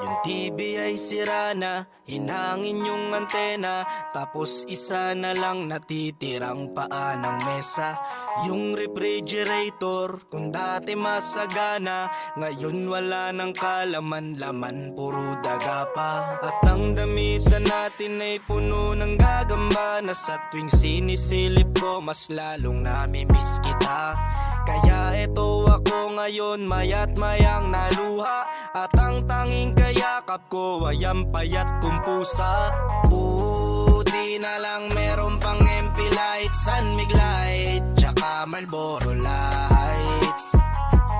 Yung TV ay sira na, hinangin yung antena. Tapos isa na lang natitirang paa ng mesa. Yung refrigerator, kung dati masagana Ngayon wala nang kalaman-laman, puro daga pa. At ang damitan natin ay puno ng gagamba Na sa tuwing sinisilip ko, mas lalong namimiss kita. Kaya eto ako ngayon, mayat mayang naluha At ang tanging kayakap ko ay ang payat kong pusa. Buti na lang meron pang MP light, San Mig light Tsaka Marlboro lights.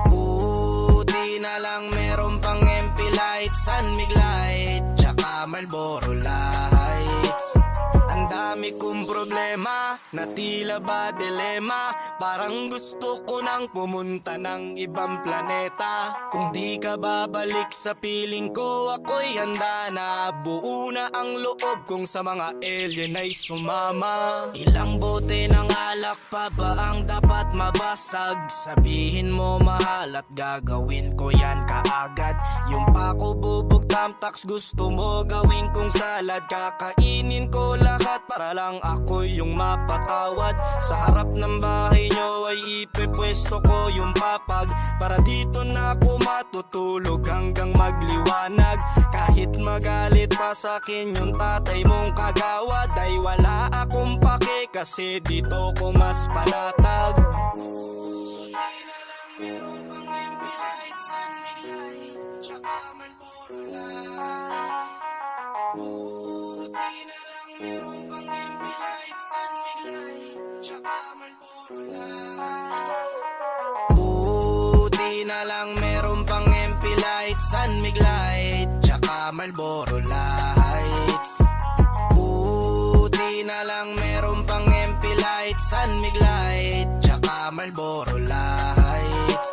Buti na lang meron pang MP light, San Mig light Tsaka Marlboro lights. Ang dami kong problema na tila ba dilema Parang gusto ko nang pumunta ng ibang planeta. Kung di ka babalik sa piling ko ako'y handa na. Buo na ang loob kung sa mga alien ay sumama. Ilang bote ng alak pa ba ang dapat mabasag? Sabihin mo mahal at gagawin ko yan kaagad. Yung pako bubog tamtax gusto mo gawin kong salad Kakainin ko para lang ako yung mapatawad. Sa harap ng bahay nyo ay ipepwesto ko yung papag. Para dito na ako matutulog hanggang magliwanag. Kahit magalit pa sa akin yung tatay mong kagawad Ay wala akong pake kasi dito ko mas panatag. Buti na lang meron pang MP Buti na lang meron pang MP light, San Mig light, tsaka Marlboro lights. Buti na lang meron pang MP light, San Mig light, tsaka Marlboro lights.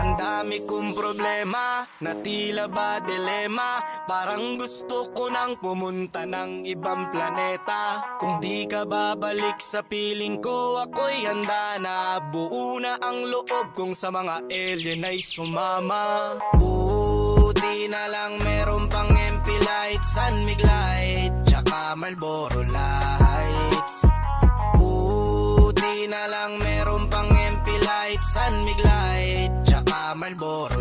Ang dami kong problema na tila ba dilema Parang gusto ko nang pumunta ng ibang planeta. Kung di ka babalik sa piling ko ako'y handa na. Buo na ang loob kung sa mga alien ay sumama. Buti na lang meron pang MP light, San Mig light Tsaka Marlboro lights. Buti na lang meron pang MP light, San Mig light, tsaka Marlboro lights.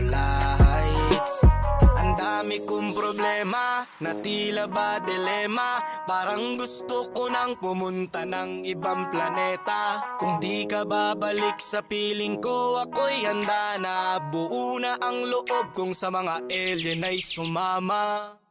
Dami kong problema na tila ba dilema? Parang gusto ko nang pumunta ng ibang planeta. Kung di ka babalik sa piling ko ako'y handa na. Buo na ang loob kung sa mga alien ay sumama